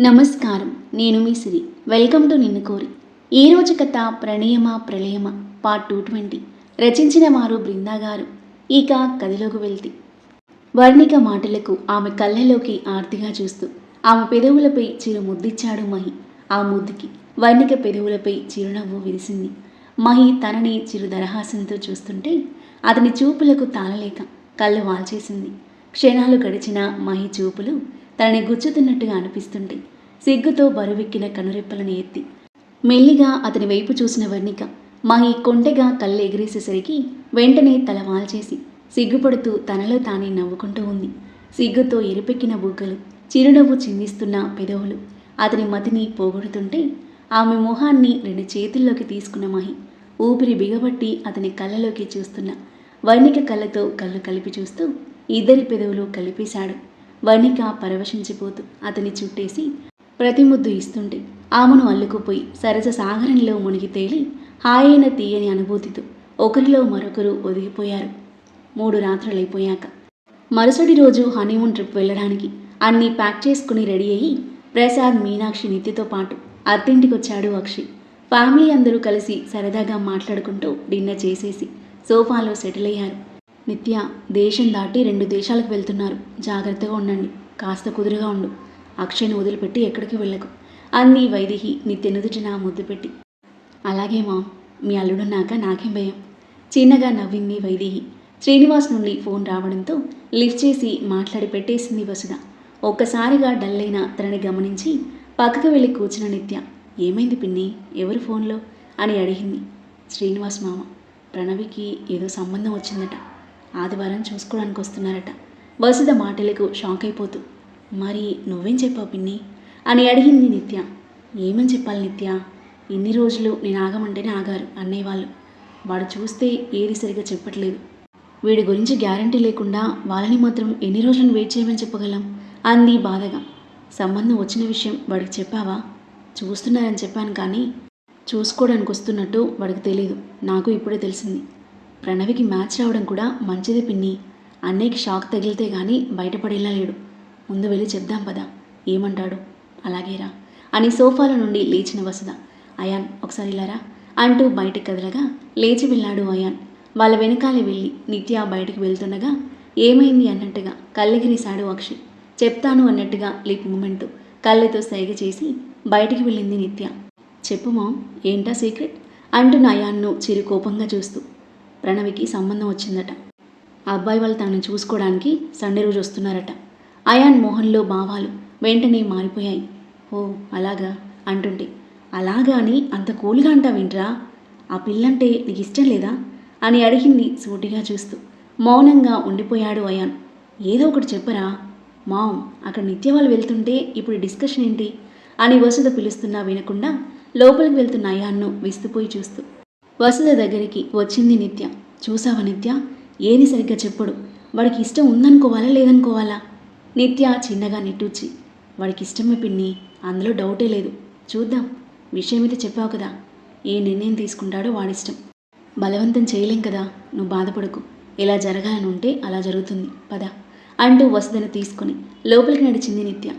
నమస్కారం. నేను మీ సిరి. Welcome to నిన్ను కోరి. ఈరోజు కథ ప్రణయమ ప్రళయమ పార్ట్ టూ ట్వంటీ రచించిన వారు బృందా గారు. ఇక కథలోకి వెళ్తే. వర్ణిక మాటలకు ఆమె కళ్ళలోకి ఆర్తిగా చూస్తూ ఆమె పెదవులపై చిరు ముద్దిచ్చాడు మహి. ఆ ముద్దుకి వర్ణిక పెదవులపై చిరునవ్వు విరిసింది. మహి తనని చిరు దరహాసంతో చూస్తుంటే అతని చూపులకు తాళలేక కళ్ళు వాల్చేసింది. క్షణాలు గడిచిన మహి చూపులు తనని గుచ్చుతున్నట్టుగా అనిపిస్తుంది సిగ్గుతో బరువెక్కిన కనురెప్పలను ఎత్తి మెల్లిగా అతని వైపు చూసిన వర్ణిక మహి కొంటెగా కళ్ళు ఎగిరేసేసరికి వెంటనే తల వాల్చేసి సిగ్గుపడుతూ తనలో తానే నవ్వుకుంటూ ఉంది. సిగ్గుతో ఎరిపెక్కిన బుగ్గలు చిరునవ్వు చిందిస్తున్న పెదవులు అతని మతిని పోగొడుతుంటే ఆమె మొహాన్ని రెండు చేతుల్లోకి తీసుకున్న మహి ఊపిరి బిగబట్టి అతని కళ్ళలోకి చూస్తున్న వర్ణిక కళ్ళతో కళ్ళు కలిపి చూస్తూ ఇద్దరి పెదవులు కలిపేశాడు. వణిక పరవశించిపోతూ అతని చుట్టేసి ప్రతి ముద్దు ఇస్తుంటే ఆమెను అల్లుకుపోయి సరస సాగరంలో మునిగి తేలి హాయైన తీయని అనుభూతితో ఒకరిలో మరొకరు ఒదిగిపోయారు. మూడు రాత్రులైపోయాక మరుసటి రోజు హనీమూన్ ట్రిప్ వెళ్ళడానికి అన్నీ ప్యాక్ చేసుకుని రెడీ అయ్యి ప్రసాద్ మీనాక్షి నిత్యతో పాటు అత్తింటికొచ్చాడు అక్షయ్ ఫ్యామిలీ అందరూ కలిసి సరదాగా మాట్లాడుకుంటూ డిన్నర్ చేసేసి సోఫాలో సెటిల్ అయ్యారు నిత్య దేశం దాటి రెండు దేశాలకు వెళ్తున్నారు. జాగ్రత్తగా ఉండండి. కాస్త కుదురుగా ఉండు. అక్షయ్ని వదిలిపెట్టి ఎక్కడికి వెళ్ళకు. అంది వైదిహి నిత్య నుదుటిన ముద్దు పెట్టి అలాగే మా మీ అల్లుడున్నాక నాకేం భయం? చిన్నగా నవ్వింది వైదిహి. శ్రీనివాస్ నుండి ఫోన్ రావడంతో లిఫ్ట్ చేసి మాట్లాడి పెట్టేసింది వసుధ. ఒక్కసారిగా డల్ అయిన తనని గమనించి పక్కకు వెళ్ళి కూర్చున్న నిత్య ఏమైంది పిన్ని? ఎవరు ఫోన్లో? అని అడిగింది. శ్రీనివాస్ మామ. ప్రణవికి ఏదో సంబంధం వచ్చిందట. ఆదివారం చూసుకోవడానికి వస్తున్నారట వసుద మాటలకు షాక్ అయిపోతూ మరి నువ్వేం చెప్పావు పిన్ని? అని అడిగింది నిత్య. ఏమని చెప్పాలి నిత్య? ఇన్ని రోజులు నేను ఆగమంటేనే ఆగారు అన్నయ్య వాళ్ళు. వాడు చూస్తే ఏది సరిగా చెప్పట్లేదు. వీడి గురించి గ్యారంటీ లేకుండా వాళ్ళని మాత్రం ఎన్ని రోజులను వెయిట్ చేయమని చెప్పగలం? అంది బాధగా. సంబంధం వచ్చిన విషయం వాడికి చెప్పావా? చూస్తున్నారని చెప్పాను కానీ చూసుకోవడానికి వస్తున్నట్టు వాడికి తెలియదు నాకు ఇప్పుడే తెలిసింది. ప్రణవికి మ్యాచ్ రావడం కూడా మంచిది పిన్ని. అన్నయ్యకి షాక్ తగిలితే కానీ బయటపడేలా లేడు. ముందు వెళ్ళి చెప్దాం పదా. ఏమంటాడు? అలాగేరా అని సోఫాల నుండి లేచిన వసుద అయాన్ ఒకసారి ఇలారా అంటూ బయటికి కదలగా లేచి వెళ్ళాడు అయాన్. వాళ్ళ వెనకాలే వెళ్ళి నిత్య బయటికి వెళ్తుండగా ఏమైంది అన్నట్టుగా కళ్ళెగిరిశాడు అక్షయ్. చెప్తాను అన్నట్టుగా లిప్ మూమెంట్ కళ్ళతో సైగ చేసి బయటికి వెళ్ళింది నిత్య. చెప్పు ఏంటా సీక్రెట్? అంటూ అయాన్ను చిరు కోపంగా చూస్తూ. ప్రణవికి సంబంధం వచ్చిందట. ఆ అబ్బాయి వాళ్ళు తనని చూసుకోవడానికి సండే రోజు వస్తున్నారట. అయాన్ మోహన్లో భావాలు వెంటనే మారిపోయాయి. ఓ అలాగా? అంటుంటే. అలాగా అని అంత కూల్గా అంటావేంట్రా ఆ పిల్లంటే నీకు ఇష్టం లేదా? అని అడిగింది సూటిగా చూస్తూ. మౌనంగా ఉండిపోయాడు అయాన్. ఏదో ఒకటి చెప్పరా? మామ్ అక్కడ నిత్య వాళ్ళు వెళ్తుంటే ఇప్పుడు డిస్కషన్ ఏంటి? అని వసుధ పిలుస్తున్నా వినకుండా లోపలికి వెళ్తున్న అయాన్ను విస్తుపోయి చూస్తూ. వసుధ దగ్గరికి వచ్చింది నిత్య. చూసావా నిత్య? ఏది సరిగ్గా చెప్పడు. వాడికి ఇష్టం ఉందనుకోవాలా లేదనుకోవాలా? నిత్య చిన్నగా నిట్టూచి వాడికి ఇష్టమే పిన్ని అందులో డౌటే లేదు. చూద్దాం విషయం అయితే చెప్పావు కదా. ఏ నిర్ణయం తీసుకుంటాడో వాడిష్టం. బలవంతం చేయలేం కదా నువ్వు బాధపడకు. ఎలా జరగాలని ఉంటే అలా జరుగుతుంది. పద అంటూ వసుధను తీసుకుని లోపలికి నడిచింది నిత్య.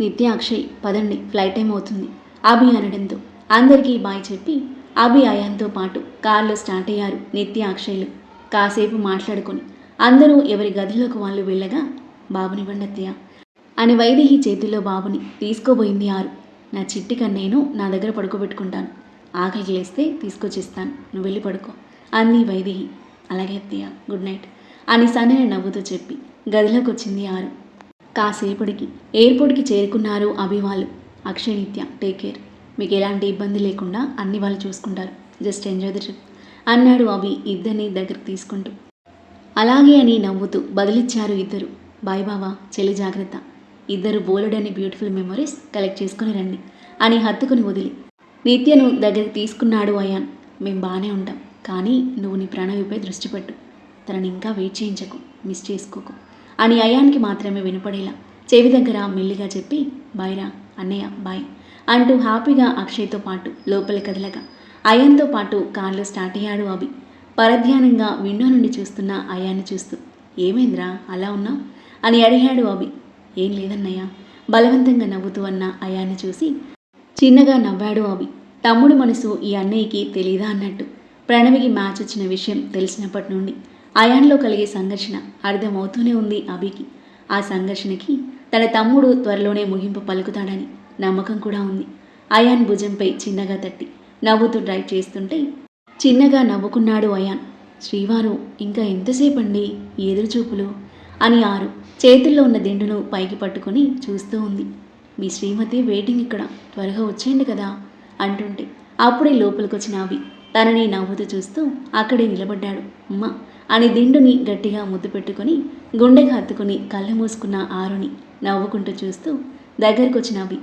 నిత్య అక్షయ్ పదండి ఫ్లైట్ టైం అవుతుంది. అభి అనడంతో అందరికీ బాయ్ చెప్పి అభి అయాన్తో పాటు కారులో స్టార్ట్ అయ్యారు నిత్య అక్షయ్లు. కాసేపు మాట్లాడుకొని అందరూ ఎవరి గదిలోకి వాళ్ళు వెళ్ళగా బాబునివ్వండి అత్తయ్య అని వైదేహి చేతిలో బాబుని తీసుకోబోయింది ఆరు. నా చిట్టి కన్నేను నా దగ్గర పడుకోబెట్టుకుంటాను. ఆకలికి లేస్తే తీసుకొచ్చిస్తాను. నువ్వు వెళ్ళి పడుకో అంది వైదేహి. అలాగే అత్తయ్య గుడ్ నైట్ అని సన్నని నవ్వుతూ చెప్పి గదిలోకి వచ్చింది ఆరు. కాసేపటికి ఎయిర్పోర్ట్కి చేరుకున్నారు అభివాళ్ళు అక్షయ్ నిత్య టేక్ కేర్. మీకు ఎలాంటి ఇబ్బంది లేకుండా అన్ని వాళ్ళు చూసుకుంటారు. Just enjoy the trip. అన్నాడు అవి ఇద్దరిని దగ్గరికి తీసుకుంటూ. అలాగే అని నవ్వుతూ బదిలిచ్చారు ఇద్దరు. బాయ్ బావా చెల్లి జాగ్రత్త. ఇద్దరు బోలెడని బ్యూటిఫుల్ మెమరీస్ కలెక్ట్ చేసుకుని రండి అని హత్తుకుని వదిలి. నిత్యను దగ్గరికి తీసుకున్నాడు అయాన్. మేము బాగానే ఉంటాం కానీ నువ్వు నీ ప్రణవిపై దృష్టి పెట్టు. తనని ఇంకా వెయిట్ చేయించకు మిస్ చేసుకోకు అని అయాన్కి మాత్రమే వినపడేలా. చెవి దగ్గర మెల్లిగా చెప్పి బాయ్రా అన్నయ్య బాయ్. అంటూ హ్యాపీగా అక్షయ్తో పాటు లోపలి కదలగా. అయాన్తో పాటు కార్లో స్టార్ట్ అయ్యాడు అభి. పరధ్యానంగా విండో నుండి చూస్తున్న అయాన్ని చూస్తూ ఏమైందిరా? అలా ఉన్నావు? అని అడిగాడు అభి. ఏం లేదన్నయ్య. బలవంతంగా నవ్వుతూ అన్న అయాన్ని చూసి చిన్నగా నవ్వాడు అభి. తమ్ముడు మనసు ఈ అన్నయ్యకి తెలీదా? అన్నట్టు. ప్రణవికి మ్యాచ్ వచ్చిన విషయం తెలిసినప్పటి నుండి అయాన్లో కలిగే సంఘర్షణ అర్థమవుతూనే ఉంది అభికి. ఆ సంఘర్షణకి తన తమ్ముడు త్వరలోనే ముగింపు పలుకుతాడని నమ్మకం కూడా ఉంది. అయాన్ భుజంపై చిన్నగా తట్టి నవ్వుతూ డ్రైవ్ చేస్తుంటే చిన్నగా నవ్వుకున్నాడు అయాన్. శ్రీవారు ఇంకా ఎంతసేపండి ఎదురుచూపులు? అని ఆరు. చేతుల్లో ఉన్న దిండును పైకి పట్టుకొని చూస్తూ ఉంది. మీ శ్రీమతి వెయిటింగ్ ఇక్కడ. త్వరగా వచ్చేయండి కదా? అంటుంటే. అప్పుడే లోపలికొచ్చిన అవి తనని నవ్వుతూ చూస్తూ అక్కడే నిలబడ్డాడు. అమ్మ అని దిండుని గట్టిగా ముద్దు పెట్టుకొని గుండెగా హత్తుకుని కళ్ళు మూసుకున్న ఆరుని నవ్వుకుంటూ చూస్తూ దగ్గరకొచ్చిన అవి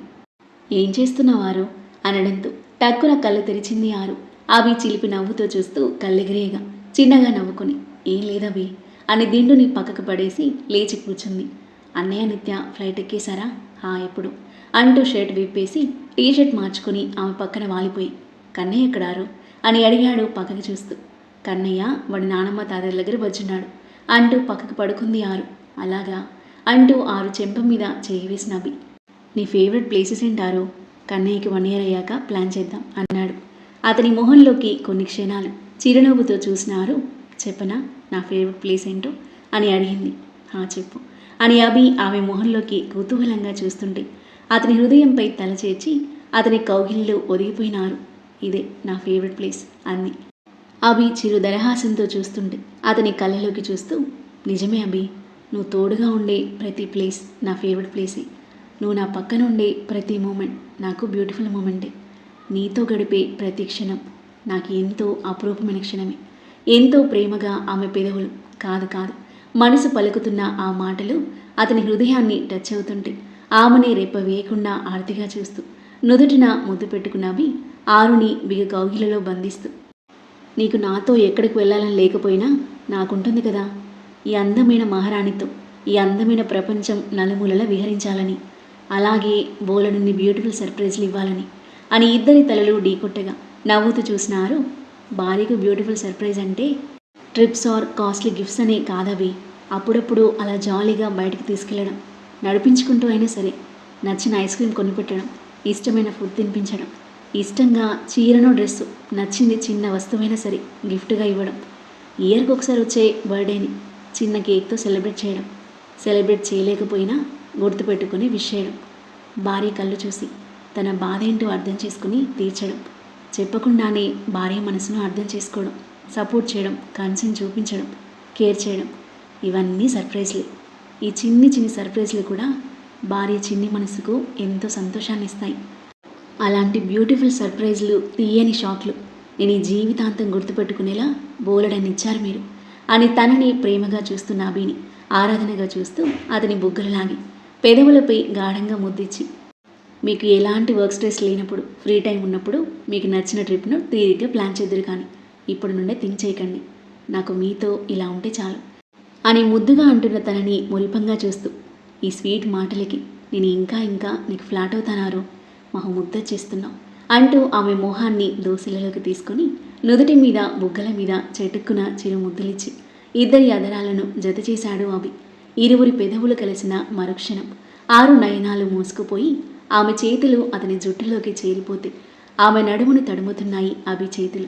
ఏం చేస్తున్నవారు? అనడంతో టక్కున కళ్ళు తెరిచింది ఆరు. అవి చిలిపి నవ్వుతూ చూస్తూ కళ్ళెగిరేగా చిన్నగా నవ్వుకుని ఏం లేదవి అని దిండుని పక్కకు పడేసి లేచి కూర్చుంది. అన్నయ్య నిత్య ఫ్లైట్ ఎక్కేశారా? హా ఎప్పుడు అంటూ షర్ట్ విప్పేసి టీ షర్ట్ మార్చుకుని ఆమె పక్కన వాలిపోయి కన్నయ్య ఎక్కడారు? అని అడిగాడు పక్కకి చూస్తూ. కన్నయ్య వాడి నానమ్మ తాతయ్య దగ్గర వచ్చున్నాడు అంటూ పక్కకు పడుకుంది ఆరు. అలాగా? అంటూ ఆరు చెంప మీద చేయి వేసిన అభి నీ ఫేవరెట్ ప్లేసెస్ ఏంటారు కన్నయ్యకి వన్ ఇయర్ అయ్యాక ప్లాన్ చేద్దాం అన్నాడు. అతని మొహంలోకి కొన్ని క్షణాలు చిరునవ్వుతో చూసినారు. చెప్పనా నా ఫేవరెట్ ప్లేస్ ఏంటో? అని అడిగింది. ఆ చెప్పు అని అభి ఆమె మొహంలోకి కుతూహలంగా చూస్తుంటే అతని హృదయంపై తల చేర్చి అతని కౌగిలిలో ఒదిగిపోయినారు. ఇదే నా ఫేవరెట్ ప్లేస్ అంది. అభి చిరు దరహాసంతో చూస్తుంటే అతని కళ్ళలోకి చూస్తూ నిజమే అభి నువ్వు తోడుగా ఉండే ప్రతి ప్లేస్ నా ఫేవరెట్ ప్లేసే. నువ్వు నా పక్కన ఉండే ప్రతి మూమెంట్ నాకు బ్యూటిఫుల్ మూమెంటే. నీతో గడిపే ప్రతి క్షణం నాకు ఎంతో అపురూపమైన క్షణమే. ఎంతో ప్రేమగా ఆమె పెదవులు. కాదు కాదు. మనసు పలుకుతున్న ఆ మాటలు అతని హృదయాన్ని టచ్ అవుతుంటే ఆమెని రెప్ప వేయకుండా ఆర్తిగా చూస్తూ నుదుటిన ముద్దు పెట్టుకున్నవి ఆరుని బిగ కౌగిలలో బంధిస్తూ నీకు నాతో ఎక్కడికి వెళ్ళాలని లేకపోయినా నాకుంటుంది కదా. ఈ అందమైన మహారాణితో ఈ అందమైన ప్రపంచం నలుమూలల విహరించాలని. అలాగే బోలనుని బ్యూటిఫుల్ సర్ప్రైజ్లు ఇవ్వాలని అని ఇద్దరి తలలు ఢీకొట్టగా నవ్వుతూ చూసినారు. భార్యకు బ్యూటిఫుల్ సర్ప్రైజ్ అంటే ట్రిప్స్ ఆర్ కాస్ట్లీ గిఫ్ట్స్ అనే కాదవి. అప్పుడప్పుడు అలా జాలీగా బయటకు తీసుకెళ్ళడం నడిపించుకుంటూ అయినా సరే నచ్చిన ఐస్ క్రీమ్ కొనిపెట్టడం ఇష్టమైన ఫుడ్ తినిపించడం ఇష్టంగా చీరను డ్రెస్సు నచ్చింది చిన్న వస్తువైనా సరే గిఫ్ట్గా ఇవ్వడం ఇయర్కి ఒకసారి వచ్చే బర్త్డేని చిన్న కేక్తో సెలబ్రేట్ చేయడం సెలబ్రేట్ చేయలేకపోయినా గుర్తుపెట్టుకుని విషయడం భార్య కళ్ళు చూసి తన బాధ ఏంటో అర్థం చేసుకుని తీర్చడం. చెప్పకుండానే భార్య మనసును అర్థం చేసుకోవడం సపోర్ట్ చేయడం కన్సర్న్ చూపించడం కేర్ చేయడం ఇవన్నీ సర్ప్రైజ్లే. ఈ చిన్ని చిన్ని సర్ప్రైజ్లు కూడా భార్య చిన్ని మనసుకు ఎంతో సంతోషాన్ని ఇస్తాయి అలాంటి బ్యూటిఫుల్ సర్ప్రైజ్లు తీయని షాక్లు నేను ఈ జీవితాంతం గుర్తుపెట్టుకునేలా బోలెడని ఇచ్చారు మీరు. అని తనని ప్రేమగా చూస్తున్న అభిని ఆరాధనగా చూస్తూ అతని బుగ్గలు లాగి పెదవులపై గాఢంగా ముద్దిచ్చి మీకు ఎలాంటి వర్క్ స్ట్రెస్ లేనప్పుడు ఫ్రీ టైం ఉన్నప్పుడు మీకు నచ్చిన ట్రిప్ను తీరిగ్గా ప్లాన్ చేద్దరు కానీ ఇప్పుడు నుండే థింక్ చేయకండి. నాకు మీతో ఇలా ఉంటే చాలు అని ముద్దుగా అంటున్న తనని మురిపంగా చూస్తూ ఈ స్వీట్ మాటలకి నేను ఇంకా ఇంకా నీకు ఫ్లాట్ అవుతానారు. మహు ముద్ద చేస్తున్నావు అంటూ ఆమె మొహాన్ని దోశలలోకి తీసుకొని నుదుటి మీద బుగ్గల మీద చెట్టుక్కున చిరు ముద్దులిచ్చి ఇద్దరి అదరాలను జత చేశాడు అవి ఇరువురి పెదవులు కలిసిన మరుక్షణం. ఆరు నయనాలు మూసుకుపోయి ఆమె చేతులు అతని జుట్టులోకి చేరిపోతే ఆమె నడుమును తడుముతున్నాయి అవి చేతులు.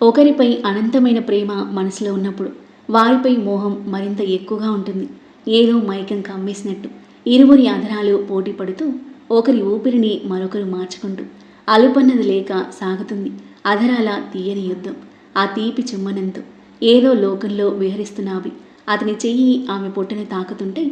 ఒకరిపై అనంతమైన ప్రేమ మనసులో ఉన్నప్పుడు వారిపై మోహం మరింత ఎక్కువగా ఉంటుంది. ఏదో మైకం కమ్మేసినట్టు ఇరువురి అధరాలు పోటీ పడుతూ ఒకరి ఊపిరిని మరొకరు మార్చుకుంటూ అలుపన్నది లేక సాగుతుంది. అధరాల తీయని యుద్ధం. ఆ తీపి చుమ్మనంతో ఏదో లోకంలో విహరిస్తున్నావి అతని చెయ్యి ఆమె పొట్టని తాకుతుంటే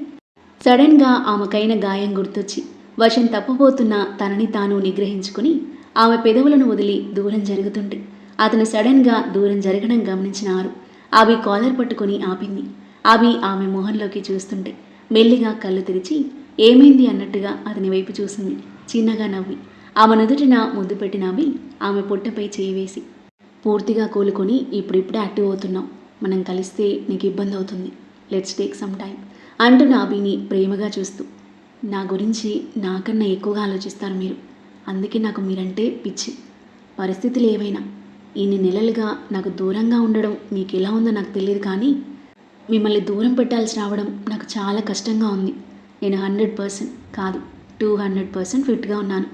సడన్గా ఆమెకైన గాయం గుర్తొచ్చి వశం తప్పబోతున్న తనని తాను నిగ్రహించుకుని ఆమె పెదవులను వదిలి దూరం జరుగుతుంటే అతను సడన్గా దూరం జరగడం గమనించిన ఆరు అవి కాలర్ పట్టుకొని ఆపింది. అవి ఆమె మొహంలోకి చూస్తుంటే మెల్లిగా కళ్ళు తెరిచి ఏమైంది అన్నట్టుగా అతని వైపు చూసింది. చిన్నగా నవ్వి ఆమె నుదుటిన ముద్దు పెట్టిన అవి ఆమె పొట్టపై చేయి వేసి పూర్తిగా కోలుకొని ఇప్పుడిప్పుడే యాక్టివ్ అవుతున్నాం మనం కలిస్తే నీకు ఇబ్బంది అవుతుంది. లెట్స్ టేక్ సమ్ టైం అంటూ అభిని ప్రేమగా చూస్తూ నా గురించి నాకన్నా ఎక్కువగా ఆలోచిస్తారు మీరు. అందుకే నాకు మీరంటే పిచ్చి. పరిస్థితులు ఏవైనా ఇన్ని నెలలుగా నాకు దూరంగా ఉండడం మీకు ఎలా ఉందో నాకు తెలియదు కానీ మిమ్మల్ని దూరం పెట్టాల్సి రావడం నాకు చాలా కష్టంగా ఉంది. నేను హండ్రెడ్ పర్సెంట్ కాదు టూ హండ్రెడ్ పర్సెంట్ ఫిట్గా ఉన్నాను.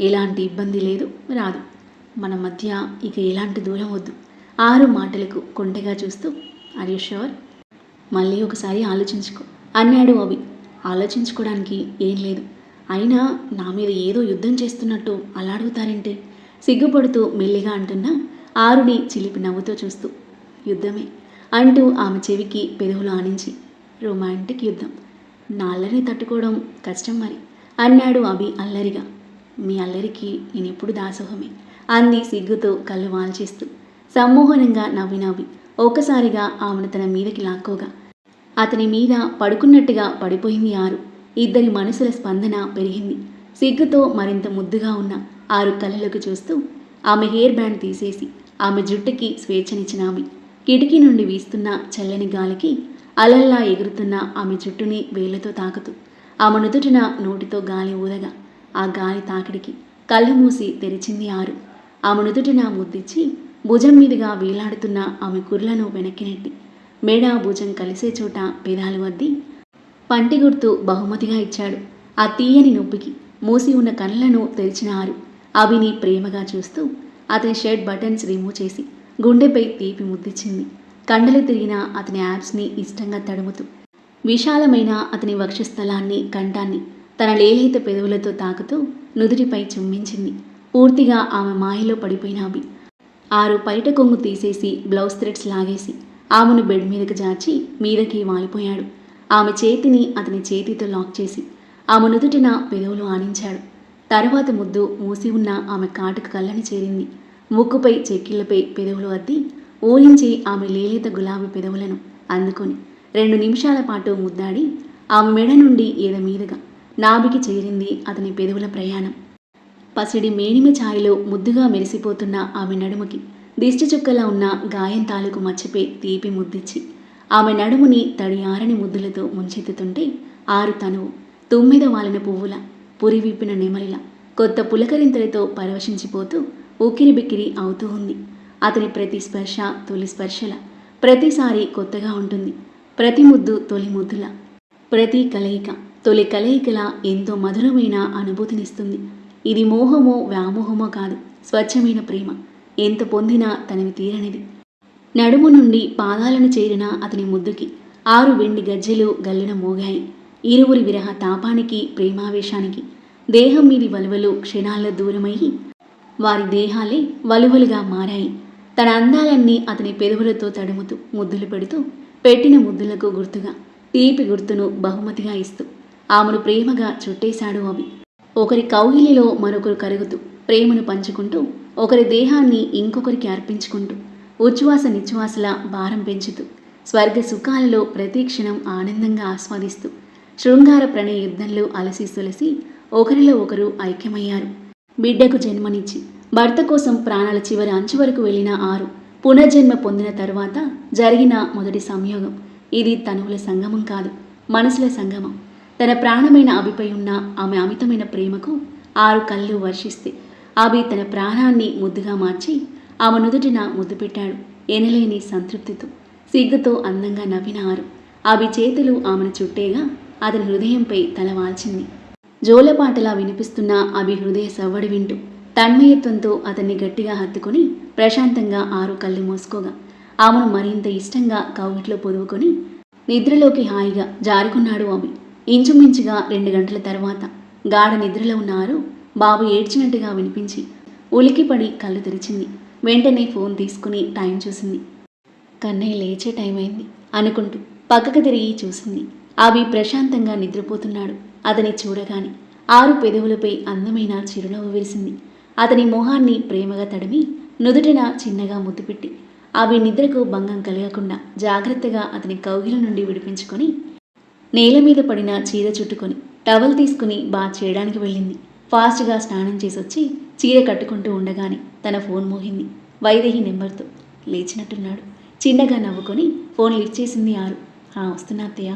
ఎలాంటి ఇబ్బంది లేదు రాదు. మన మధ్య ఇక ఎలాంటి దూరం వద్దు. ఆరు మాటలకు కొంటెగా చూస్తూ ఆర్ యూ మళ్ళీ ఒకసారి ఆలోచించుకో. అన్నాడు అవి. ఆలోచించుకోవడానికి ఏం లేదు. అయినా నా మీద ఏదో యుద్ధం చేస్తున్నట్టు అలా అడుగుతారంటే? సిగ్గుపడుతూ మెల్లిగా అంటున్న ఆరుని చిలిపి నవ్వుతో చూస్తూ యుద్ధమే అంటూ ఆమె చెవికి పెదవులు ఆనించి రొమాంటిక్ యుద్ధం. నా అల్లరిని తట్టుకోవడం కష్టం మరి అన్నాడు అభి అల్లరిగా. మీ అల్లరికి నేను ఎప్పుడు దాసోహమే అంది సిగ్గుతో కళ్ళు వాల్చేస్తూ. సమ్మోహనంగా నవ్వి నవ్వి ఒక్కసారిగా ఆమెను తన మీదకి లాక్కోగా. అతని మీద పడుకున్నట్టుగా పడిపోయింది ఆరు. ఇద్దరి మనసుల స్పందన పెరిగింది. సిగ్గుతో మరింత ముద్దుగా ఉన్న ఆరు కళ్ళలకు చూస్తూ ఆమె హెయిర్ బ్యాండ్ తీసేసి ఆమె జుట్టుకి స్వేచ్ఛనిచ్చినావి కిటికీ నుండి వీస్తున్న చల్లని గాలికి అలల్లా ఎగురుతున్న ఆమె జుట్టుని వేళ్ళతో తాకుతూ ఆమె నుదుటిన నోటితో గాలి ఊదగా ఆ గాలి తాకిడికి కళ్ళు మూసి తెరిచింది ఆరు. ఆమె నుదుటిన ముద్దిచ్చి భుజం మీదుగా వేలాడుతున్న ఆమె కుర్లను వెనక్కి నెట్టి మేడ భుజం కలిసే చోట పెదాలు వద్ది పంటి గుర్తు బహుమతిగా ఇచ్చాడు. ఆ తీయని నొప్పికి మూసి ఉన్న కళ్ళను తెరిచినారు అవిని ప్రేమగా చూస్తూ అతని షర్ట్ బటన్స్ రిమూవ్ చేసి గుండెపై తీపి ముద్దిచ్చింది. కండలు తిరిగిన అతని యాప్స్ని ఇష్టంగా తడుముతూ విశాలమైన అతని వక్షస్థలాన్ని కంఠాన్ని తన లేలేత పెదవులతో తాకుతూ నుదుటిపై చుమ్మించింది. పూర్తిగా ఆమె మాయలో పడిపోయిన అవి ఆరు పైట కొంగు తీసేసి బ్లౌజ్ థ్రెడ్స్ లాగేసి ఆమెను బెడ్ మీదకి జార్చి మీదకి వాలిపోయాడు. ఆమె చేతిని అతని చేతితో లాక్ చేసి ఆమె నుదుటిన పెదవులు ఆనించాడు. తర్వాత ముద్దు మూసి ఉన్న ఆమె కాటుకు కళ్ళని చేరింది. ముక్కుపై చెక్కిళ్ళపై పెదవులు అద్ది ఊహించి ఆమె లేలిత గులాబీ పెదవులను అందుకొని రెండు నిమిషాల పాటు ముద్దాడి ఆమె మెడ నుండి ఏద మీదుగా నాభికి చేరింది అతని పెదవుల ప్రయాణం. పసిడి మేనిమి ఛాయలో ముద్దుగా మెరిసిపోతున్న ఆమె నడుముకి దిష్టి చుక్కలా ఉన్న గాయం తాలూకు మచ్చపై తీపి ముద్దిచ్చి ఆమె నడుముని తడి ఆరని ముద్దులతో ముంచెత్తుతుంటే ఆరు తనువు తుమ్మిద వాలిన పువ్వుల పురి విప్పిన నెమలిల కొత్త పులకరింతలతో పరవశించిపోతూ ఉక్కిరి బిక్కిరి అవుతూ ఉంది. అతని ప్రతి స్పర్శ తొలి స్పర్శల ప్రతిసారి కొత్తగా ఉంటుంది. ప్రతి ముద్దు తొలి ముద్దుల ప్రతి కలయిక తొలి కలయికల ఎంతో మధురమైన అనుభూతినిస్తుంది. ఇది మోహమో వ్యామోహమో కాదు స్వచ్ఛమైన ప్రేమ. ఎంత పొందినా తనవి తీరనిది. నడుము నుండి పాదాలను చేరిన అతని ముద్దుకి ఆరు వెండి గజ్జెలు గల్లున మోగాయి. ఇరువురి విరహ తాపానికి ప్రేమావేశానికి దేహం మీది వలువలు క్షణాల్లో దూరమయ్యి వారి దేహాలే వలువలుగా మారాయి. తన అందాలన్నీ అతని పెదవులతో తడుముతూ ముద్దులు పెడుతూ పెట్టిన ముద్దులకు గుర్తుగా తీపి గుర్తును బహుమతిగా ఇస్తూ ఆమెను ప్రేమగా చుట్టేశాడు అవి. ఒకరి కౌగిలిలో మరొకరు కరుగుతూ ప్రేమను పంచుకుంటూ ఒకరి దేహాన్ని ఇంకొకరికి అర్పించుకుంటూ ఉచ్ఛ్వాస నిశ్వాసల భారం పెంచుతూ స్వర్గ సుఖాలలో ప్రతి క్షణం ఆనందంగా ఆస్వాదిస్తూ శృంగార ప్రణయ యుద్ధంలో అలసి సులసి ఒకరిలో ఒకరు ఐక్యమయ్యారు. బిడ్డకు జన్మనిచ్చి భర్త కోసం ప్రాణాల చివరి అంచు వరకు వెళ్ళిన ఆరు పునర్జన్మ పొందిన తర్వాత జరిగిన మొదటి సంయోగం. ఇది తనువుల సంగమం కాదు మనసుల సంగమం. తన ప్రాణమైన అభిపై ఉన్న ఆమె అమితమైన ప్రేమకు ఆరు కళ్ళు వర్షిస్తే అభి తన ప్రాణాన్ని ముద్దుగా మార్చి ఆమె నుదుటిన ముద్దు పెట్టాడు. ఎనలేని సంతృప్తితో సిగ్గుతో అందంగా నవ్వినారు అభి చేతులు ఆమెను చుట్టేగా అతని హృదయంపై తల వాల్చింది. జోలపాటలా వినిపిస్తున్న అభి హృదయ సవ్వడి వింటూ తన్మయత్వంతో అతన్ని గట్టిగా హత్తుకొని ప్రశాంతంగా ఆరు కళ్ళు మూసుకోగా ఆమెను మరింత ఇష్టంగా కౌగిట్లో పొదువుకొని నిద్రలోకి హాయిగా జారుకున్నాడు అభి ఇంచుమించుగా రెండు గంటల తర్వాత గాఢ నిద్రలో ఉన్నారు బాబు ఏడ్చినట్టుగా వినిపించి ఉలికిపడి కళ్ళు తెరిచింది. వెంటనే ఫోన్ తీసుకుని టైం చూసింది. కన్నయ్య లేచే టైం అయింది అనుకుంటూ పక్కకు తిరిగి చూసింది. అవి ప్రశాంతంగా నిద్రపోతున్నాడు. అతని చూడగానే ఆరు పెదవులపై అందమైన చిరునవ్వు విరిసింది. అతని మొహాన్ని ప్రేమగా తడిమి నుదుటిన చిన్నగా ముద్దుపెట్టి అవి నిద్రకు భంగం కలగకుండా జాగ్రత్తగా అతని కౌగిల నుండి విడిపించుకొని నేల మీద పడిన చీర చుట్టుకొని టవల్ తీసుకుని బాత్ చేయడానికి వెళ్ళింది. ఫాస్ట్గా స్నానం చేసొచ్చి చీర కట్టుకుంటూ ఉండగానే తన ఫోన్ మోగింది. వైదేహి నెంబర్తో లేచినట్టున్నాడు. చిన్నగా నవ్వుకొని ఫోన్ లిఫ్ట్ చేసింది ఆరు. ఆ వస్తున్నా అత్తయ్య.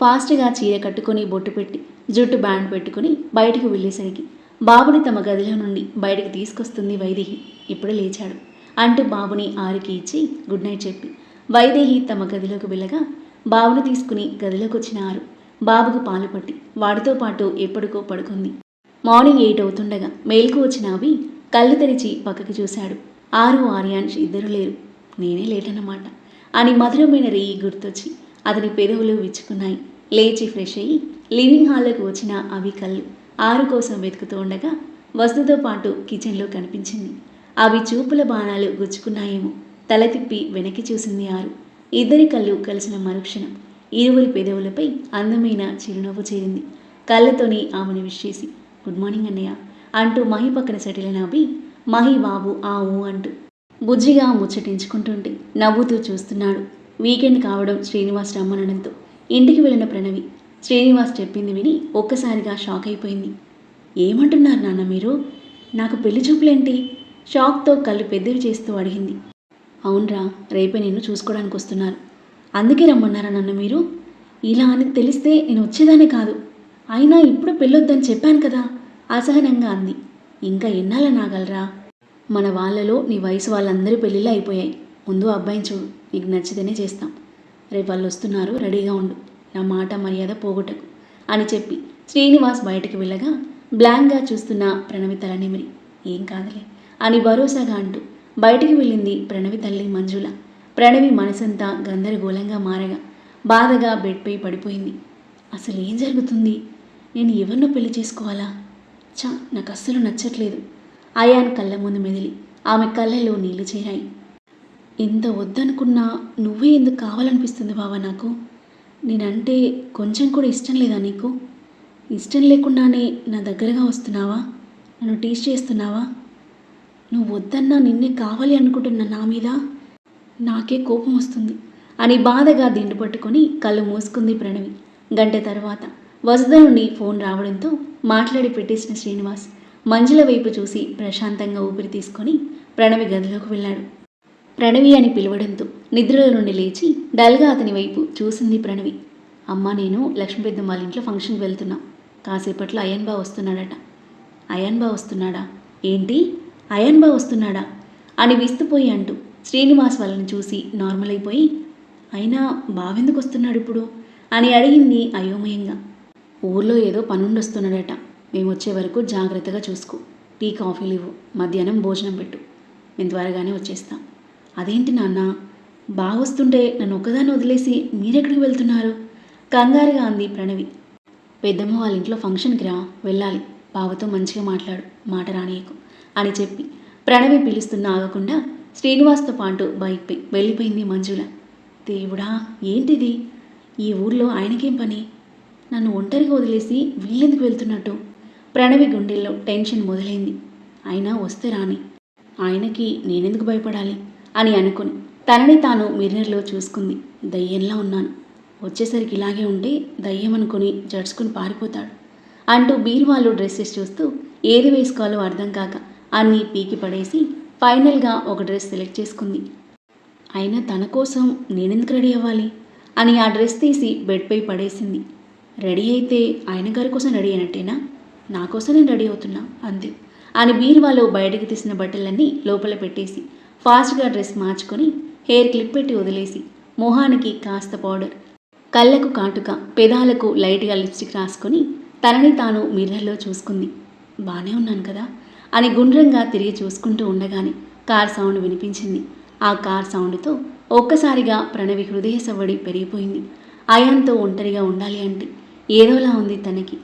ఫాస్ట్గా చీర కట్టుకొని బొట్టు పెట్టి జుట్టు బ్యాండ్ పెట్టుకుని బయటకు వెళ్ళేసరికి బాబుని తమ గదిలో నుండి బయటకు తీసుకొస్తుంది వైదేహి. ఇప్పుడు లేచాడు. అంటూ బాబుని ఆరుకి ఇచ్చి గుడ్ నైట్ చెప్పి వైదేహి తమ గదిలోకి వెళ్ళగా బావును తీసుకుని గదిలోకి వచ్చిన ఆరు బాబుకు పాలు పట్టి వాడితో పాటు ఎప్పటికో పడుకుంది. మార్నింగ్ ఎయిట్ అవుతుండగా మేల్కు వచ్చిన అవి కళ్ళు తెరిచి పక్కకి చూశాడు. ఆరు ఆర్యాన్ష్ ఇద్దరు లేరు. నేనే లేటన్నమాట అని మధురమైన రేయి గుర్తొచ్చి అతని పెదవులు విచ్చుకున్నాయి. లేచి ఫ్రెష్ అయ్యి లివింగ్ హాల్లోకి వచ్చిన అవి కళ్ళు ఆరు కోసం వెతుకుతూ ఉండగా వస్తుతో పాటు కిచెన్లో కనిపించింది. అవి చూపుల బాణాలు గుచ్చుకున్నాయేమో తల తిప్పి వెనక్కి చూసింది ఆరు. ఇద్దరి కళ్ళు కలిసిన మరుక్షణం. ఇరువురి పెదవులపై అందమైన చిరునవ్వు చేరింది. కళ్ళతోని ఆమెను విష్ చేసి గుడ్ మార్నింగ్ అన్నయ్య అంటూ మహి పక్కన సెటిల్ అయిన అభి మహి బాబు ఆ ఊ అంటూ బుజ్జిగా ముచ్చటించుకుంటుంటే నవ్వుతూ చూస్తున్నాడు. వీకెండ్ కావడం శ్రీనివాస్ రమ్మనడంతో ఇంటికి వెళ్ళిన ప్రణవి శ్రీనివాస్ చెప్పింది విని ఒక్కసారిగా షాక్ అయిపోయింది. ఏమంటున్నారు నాన్న మీరు? నాకు పెళ్ళి చూపులేంటి? షాక్తో కళ్ళు పెద్దవి చేస్తూ అడిగింది. అవునరా రేపే నిన్ను చూసుకోవడానికి వస్తున్నారు అందుకే రమ్మన్నారా నన్ను మీరు? ఇలా అని తెలిస్తే నేను వచ్చేదానే కాదు. అయినా ఇప్పుడు పెళ్ళొద్దని చెప్పాను కదా అసహనంగా అంది. ఇంకా ఎన్నాళ్ళ నాగలరా? మన వాళ్ళలో నీ వయసు వాళ్ళందరూ పెళ్ళిళ్ళు అయిపోయాయి. ముందు అబ్బాయిని చూడు నీకు నచ్చితేనే చేస్తాం. రేపు వాళ్ళు వస్తున్నారు రెడీగా ఉండు. నా మాట మర్యాద పోగొట్టకు అని చెప్పి శ్రీనివాస్ బయటికి వెళ్ళగా బ్లాంక్గా చూస్తున్న ప్రణవి తల నిమిరి ఏం కాదులే అని భరోసాగా అంటూ బయటికి వెళ్ళింది ప్రణవి తల్లి మంజుల. ప్రణవి మనసంతా గందరగోళంగా మారగా బాధగా బెడ్పై పడిపోయింది. అసలు ఏం జరుగుతుంది? నేను ఎవరినో పెళ్ళి చేసుకోవాలా? చా నాకు అస్సలు నచ్చట్లేదు. అయాన్ కళ్ళ ముందు మెదిలి ఆమె కళ్ళలో నీళ్ళు చేరాయి. ఇంత వద్దనుకున్నా నువ్వే ఎందుకు కావాలనిపిస్తుంది బావా నాకు? నేనంటే కొంచెం కూడా ఇష్టం లేదా నీకు? ఇష్టం లేకుండానే నా దగ్గరగా వస్తున్నావా? నన్ను టీచ్ చేస్తున్నావా? నువ్వు వద్దన్నా నిన్నే కావాలి అనుకుంటున్నా నా మీద? నాకే కోపం వస్తుంది. అని బాధగా దిండు పట్టుకొని కళ్ళు మూసుకుంది ప్రణవి. గంట తర్వాత వసుధ నుండి ఫోన్ రావడంతో మాట్లాడి పెట్టేసిన శ్రీనివాస్ మంజుల వైపు చూసి ప్రశాంతంగా ఊపిరి తీసుకొని ప్రణవి గదిలోకి వెళ్ళాడు. ప్రణవి అని పిలవడంతో నిద్రలో నుండి లేచి డల్గా అతని వైపు చూసింది ప్రణవి. అమ్మ నేను లక్ష్మీపెద్దం వాళ్ళ ఇంట్లో ఫంక్షన్కి వెళ్తున్నా. కాసేపట్లో అయన్బా వస్తున్నాడట. అయన్ బా వస్తున్నాడా? ఏంటి? అయన్ బా వస్తున్నాడా? అని విస్తుపోయి అంటూ శ్రీనివాస్ వాళ్ళని చూసి నార్మల్ అయిపోయి అయినా బావెందుకు వస్తున్నాడు ఇప్పుడు? అని అడిగింది అయోమయంగా. ఊర్లో ఏదో పనుండొస్తున్నాడట. మేము వచ్చే వరకు జాగ్రత్తగా చూసుకో. టీ కాఫీలు ఇవ్వు. మధ్యాహ్నం భోజనం పెట్టు. మేము త్వరగానే వచ్చేస్తాం. అదేంటి నాన్న? బాగొస్తుంటే నన్ను ఒక్కదాన్ని వదిలేసి మీరెక్కడికి వెళ్తున్నారు? కంగారుగా అంది ప్రణవి. పెద్దమ్మ వాళ్ళ ఇంట్లో ఫంక్షన్కి రా. వెళ్ళాలి. బావతో మంచిగా మాట్లాడు. మాట రానియకు. అని చెప్పి ప్రణవి పిలుస్తున్న ఆగకుండా శ్రీనివాస్తో పాటు బైక్పై వెళ్ళిపోయింది మంజుల. దేవుడా ఏంటిది? ఈ ఊర్లో ఆయనకేం పని? నన్ను ఒంటరిగా వదిలేసి వీళ్ళెందుకు వెళ్తున్నట్టు? ప్రణవి గుండెల్లో టెన్షన్ మొదలైంది. అయినా వస్తే రాని. ఆయనకి నేనెందుకు భయపడాలి? అని అనుకుని తనని తాను మిర్రర్లో చూసుకుంది. దయ్యంలా ఉన్నాను. వచ్చేసరికి ఇలాగే ఉంటే దయ్యం అనుకుని జడుచుకుని పారిపోతాడు. అంటూ బీరువాళ్ళు డ్రెస్సెస్ చూస్తూ ఏది వేసుకోవాలో అర్థం కాక అన్నీ పీకి పడేసి ఫైనల్గా ఒక డ్రెస్ సెలెక్ట్ చేసుకుంది. అయినా తన కోసం నేనెందుకు రెడీ అవ్వాలి? అని ఆ డ్రెస్ తీసి బెడ్పై పడేసింది. రెడీ అయితే ఆయన గారి కోసం రెడీ అయినట్టేనా? నా కోసం నేను రెడీ అవుతున్నా అంతే అని బీరువాలో బయటకు తీసిన బట్టలన్నీ లోపల పెట్టేసి ఫాస్ట్గా డ్రెస్ మార్చుకొని హెయిర్ క్లిప్ పెట్టి వదిలేసి మొహానికి కాస్త పౌడర్ కళ్ళకు కాటుక పెదాలకు లైట్గా లిప్స్టిక్ రాసుకొని తనని తాను మిర్రర్లో చూసుకుంది. బాగానే ఉన్నాను కదా. అని గుండ్రంగా తిరిగి చూసుకుంటూ ఉండగానే కార్ సౌండ్ వినిపించింది. ఆ కార్ సౌండ్తో ఒక్కసారిగా ప్రణవి హృదయ సవ్వడి పెరిగిపోయింది. అయాన్తో ఒంటరిగా ఉండాలి అంటే ఏదోలా ఉంది తనకి.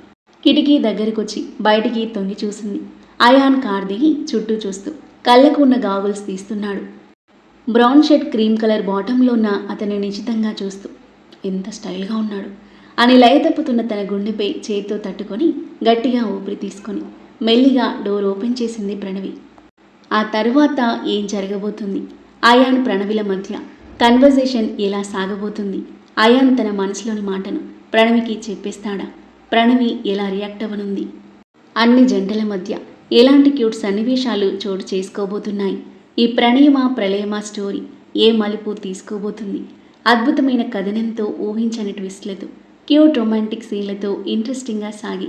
కిటికీ దగ్గరకొచ్చి బయటికి తొంగి చూసింది. అయాన్ కార్ దిగి చుట్టూ చూస్తూ కళ్ళకు ఉన్న గాగుల్స్ తీస్తున్నాడు. బ్రౌన్ షర్ట్ క్రీమ్ కలర్ బాటంలో ఉన్న అతని నిశ్చితంగా చూస్తూ ఎంత స్టైల్గా ఉన్నాడు అని లయ తప్పుతున్న తన గుండెపై చేతితో తట్టుకొని గట్టిగా ఊపిరి తీసుకొని మెల్లిగా డోర్ ఓపెన్ చేసింది ప్రణవి. ఆ తరువాత ఏం జరగబోతుంది? అయాన్ ప్రణవిల మధ్య కన్వర్జేషన్ ఎలా సాగబోతుంది? అయాన్ తన మనసులోని మాటను ప్రణవికి చెప్పేస్తాడా? ప్రణవి ఎలా రియాక్ట్ అవ్వనుంది? అన్ని జంటల మధ్య ఎలాంటి క్యూట్ సన్నివేశాలు చోటు చేసుకోబోతున్నాయి? ఈ ప్రణయమ ప్రళయమా స్టోరీ ఏ మలుపు తీసుకోబోతుంది? అద్భుతమైన కథనంతో ఊహించని ట్విస్ట్లతో క్యూట్ రొమాంటిక్ సీన్లతో ఇంట్రెస్టింగ్గా సాగి